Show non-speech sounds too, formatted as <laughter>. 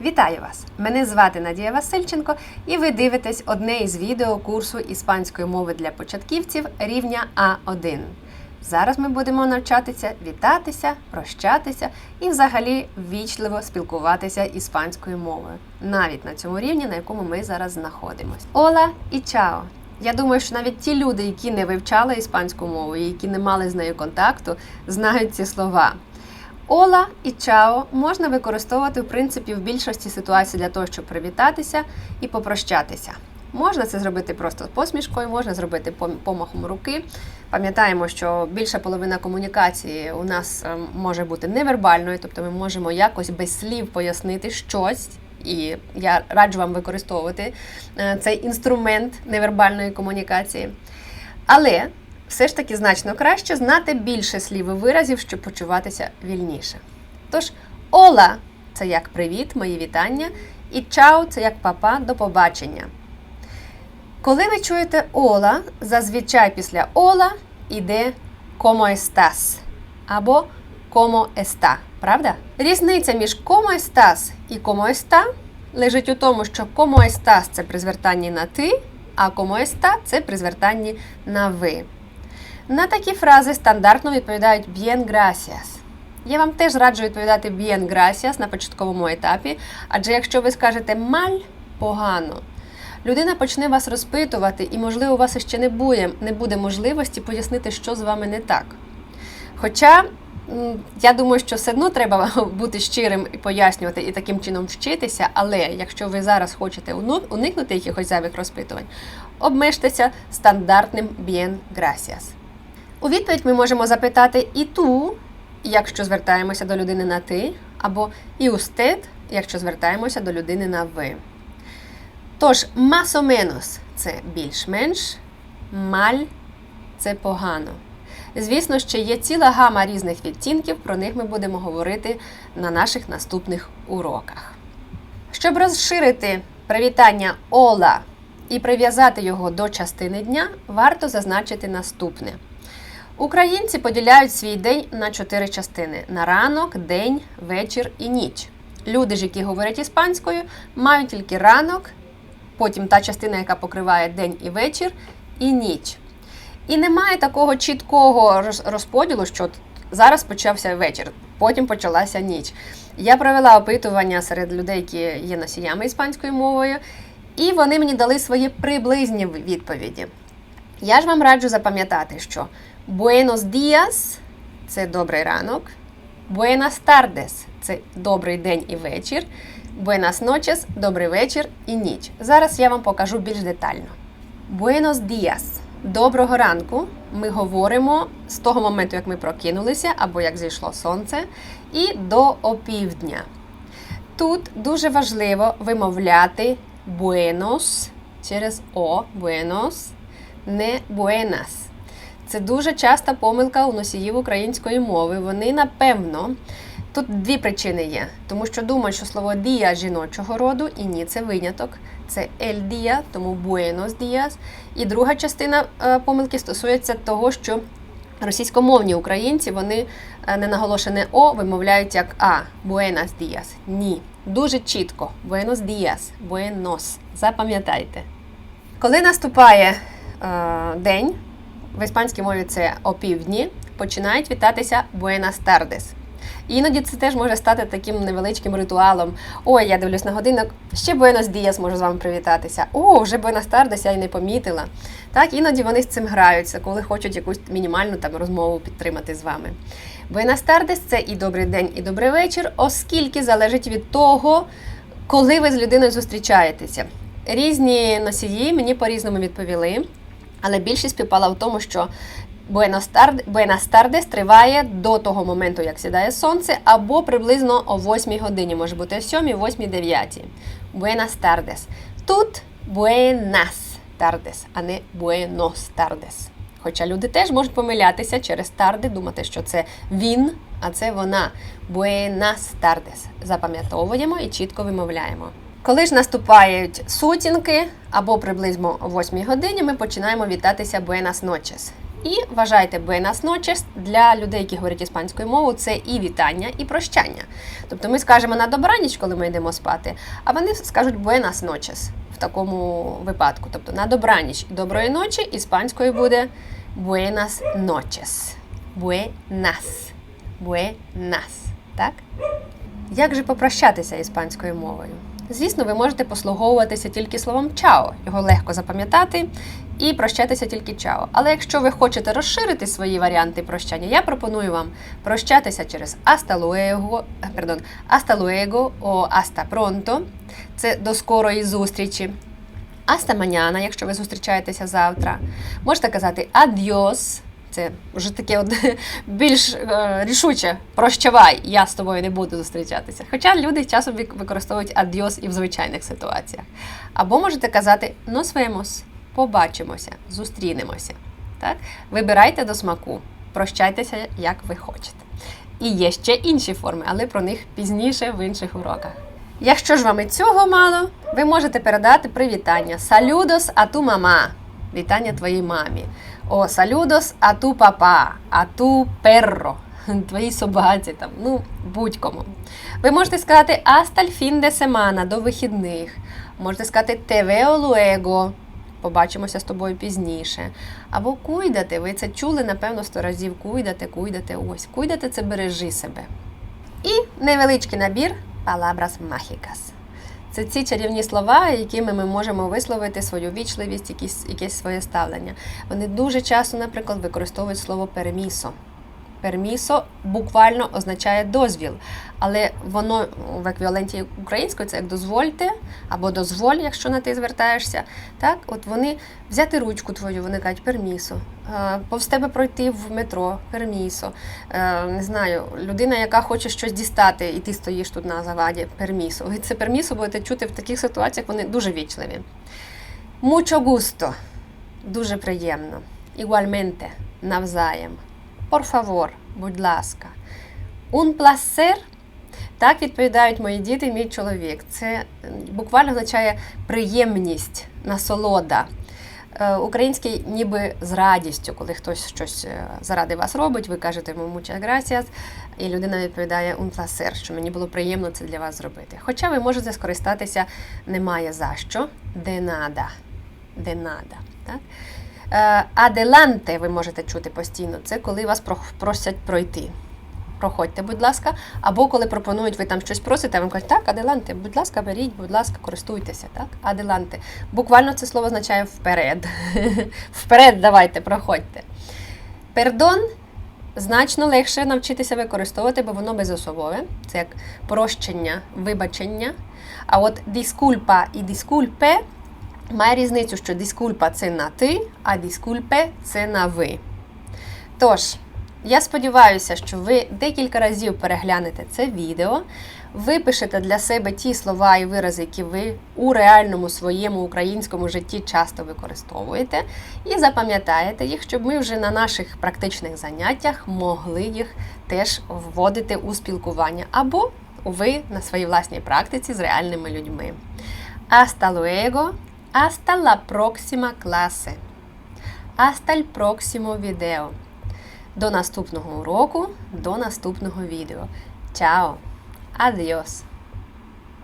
Вітаю вас! Мене звати Надія Васильченко, і ви дивитесь одне із відео курсу іспанської мови для початківців рівня А1. Зараз ми будемо навчатися вітатися, прощатися і взагалі ввічливо спілкуватися іспанською мовою, навіть на цьому рівні, на якому ми зараз знаходимося. Ола і чао! Я думаю, що навіть ті люди, які не вивчали іспанську мову і які не мали з нею контакту, знають ці слова. Ола і чао можна використовувати в принципі в більшості ситуацій для того, щоб привітатися і попрощатися. Можна це зробити просто посмішкою, можна зробити помахом руки. Пам'ятаємо, що більша половина комунікації у нас е, може бути невербальною, тобто ми можемо якось без слів пояснити щось. І я раджу вам використовувати е, цей інструмент невербальної комунікації. Але все ж таки значно краще знати більше слів і виразів, щоб почуватися вільніше. Тож, ола це як привіт, мої вітання, і чао це як папа до побачення. Коли ви чуєте ола, зазвичай після ола йде como estás або como está, правда? Різниця між como estás і como está лежить у тому, що como estás – це при звертанні на ти, а como está – це при звертанні на ви. На такі фрази стандартно відповідають bien gracias. Я вам теж раджу відповідати bien gracias на початковому етапі, адже якщо ви скажете маль погано, людина почне вас розпитувати, і, можливо, у вас ще не буде, не буде можливості пояснити, що з вами не так. Хоча я думаю, що все одно треба <laughs> бути щирим і пояснювати і таким чином вчитися, але якщо ви зараз хочете уникнути якихось зайвих розпитувань, обмежтеся стандартним bien gracias. У відповідь ми можемо запитати і ту, якщо звертаємося до людини на ти, або і устед, якщо звертаємося до людини на ви. Тож, масо менос це більш-менш, маль це погано. Звісно, ще є ціла гама різних відтінків, про них ми будемо говорити на наших наступних уроках. Щоб розширити привітання Ола і прив'язати його до частини дня, варто зазначити наступне. Українці поділяють свій день на чотири частини: на ранок, день, вечір і ніч. Люди ж, які говорять іспанською, мають тільки ранок, потім та частина, яка покриває день і вечір, і ніч. І немає такого чіткого розподілу, що зараз почався вечір, потім почалася ніч. Я провела опитування серед людей, які є носіями іспанською мовою, і вони мені дали свої приблизні відповіді. Я ж вам раджу запам'ятати, що Buenos días – це добрий ранок, Buenas tardes – це добрий день і вечір, Buenas noches – добрий вечір і ніч. Зараз я вам покажу більш детально. Buenos días – доброго ранку. Ми говоримо з того моменту, як ми прокинулися, або як зійшло сонце, і до опівдня. Тут дуже важливо вимовляти buenos через о, buenos, не buenas. Це дуже часта помилка у носіїв української мови. Вони, напевно, тут дві причини є. Тому що думають, що слово дія жіночого роду, і ні, це виняток. Це el día, тому buenos días. І друга частина е, помилки стосується того, що російськомовні українці вони е, ненаголошене О вимовляють як А. Buenos días. Ні. Дуже чітко. Buenos días. Buenos. Запам'ятайте. Коли наступає е, день, в іспанській мові це опівдні, починають вітатися Buenas tardes. Іноді це теж може стати таким невеличким ритуалом. Ой, я дивлюсь на годинок, ще Buenos Dias можу з вами привітатися. О, вже Buenas tardes, я й не помітила. Так, іноді вони з цим граються, коли хочуть якусь мінімальну там розмову підтримати з вами. Buenas tardes – це і добрий день, і добрий вечір, оскільки залежить від того, коли ви з людиною зустрічаєтеся. Різні носії мені по-різному відповіли, але більшість співпала в тому, що tardes триває до того моменту, як сідає сонце, або приблизно о 8 годині, може бути о 7, 8, 9. Buenas tardes. Тут Buenas tardes, а не tardes. Хоча люди теж можуть помилятися через тарди, думати, що це він, а це вона. Buenas tardes. Запам'ятовуємо і чітко вимовляємо. Коли ж наступають сутінки або приблизно о 8 годині, ми починаємо вітатися Buenas noches. І вважайте buenas noches для людей, які говорять іспанською мовою, це і вітання, і прощання. Тобто ми скажемо на добраніч, коли ми йдемо спати, а вони скажуть buenas noches в такому випадку. Тобто на добраніч доброї ночі іспанською буде buenas noches. Buenas. Buenas. Так? Як же попрощатися іспанською мовою? Звісно, ви можете послуговуватися тільки словом чао, його легко запам'ятати, і прощатися тільки чао. Але якщо ви хочете розширити свої варіанти прощання, я пропоную вам прощатися через hasta luego, е, pardon, luego о hasta pronto. Це до скорої зустрічі. Hasta mañana, якщо ви зустрічаєтеся завтра. Можете казати adios, це вже таке от <laughs> більш е, рішуче прощавай, я з тобою не буду зустрічатися. Хоча люди часом використовують адіос і в звичайних ситуаціях. Або можете казати nos vemos, побачимося, зустрінемося. Так? Вибирайте до смаку, прощайтеся, як ви хочете. І є ще інші форми, але про них пізніше в інших уроках. Якщо ж вам і цього мало, ви можете передати привітання a tu мама. Вітання твоїй мамі. О, салюдос, а ту папа, а ту перро. Твоїй собаці там, ну, будь-кому. Ви можете сказати fin de semana, до вихідних. Можете сказати veo luego, побачимося з тобою пізніше. Або куйдати, ви це чули, напевно, сто разів. Куйдати, куйдати, ось. Куйдати це бережи себе. І невеличкий набір palabras mágicas. Це ці чарівні слова, якими ми можемо висловити свою вічливість, якісь, якесь своє ставлення. Вони дуже часто, наприклад, використовують слово пермісо. Пермісо буквально означає дозвіл, але воно в еквіваленті українською це як дозвольте або дозволь, якщо на ти звертаєшся. Так, от вони взяти ручку твою, вони кажуть пермісо, Е, повз тебе пройти в метро, пермісо. Е, Не знаю, людина, яка хоче щось дістати, і ти стоїш тут на заваді, пермісо. Ви це пермісо будете чути в таких ситуаціях, вони дуже вічливі. Mucho gusto. Дуже приємно. Igualmente, навзаєм. Por favor, будь ласка. Un placer. Так відповідають мої діти мій чоловік. Це буквально означає приємність, насолода. Е, Український ніби з радістю, коли хтось щось е, заради вас робить, ви кажете йому muchas gracias, і людина відповідає un placer, що мені було приємно це для вас зробити. Хоча ви можете скористатися немає за що, de nada. De nada. Так? Е, Аделанте ви можете чути постійно. Це коли вас про- просять пройти. Проходьте, будь ласка. Або коли пропонують, ви там щось просите, а вам кажуть, так, аделанте, будь ласка, беріть, будь ласка, користуйтеся. Так, аделанте. Буквально це слово означає вперед. <laughs> вперед, давайте, проходьте. Пердон значно легше навчитися використовувати, бо воно безособове. Це як прощення, вибачення. А от дискульпа і дискульпе має різницю, що дискульпа це на ти, а дискульпе це на ви. Тож, я сподіваюся, що ви декілька разів переглянете це відео, випишете для себе ті слова і вирази, які ви у реальному своєму українському житті часто використовуєте, і запам'ятаєте їх, щоб ми вже на наших практичних заняттях могли їх теж вводити у спілкування або ви на своїй власній практиці з реальними людьми. Hasta luego, hasta la próxima clase. Hasta el próximo video. До наступного уроку, до наступного відео. Чао! Адіос!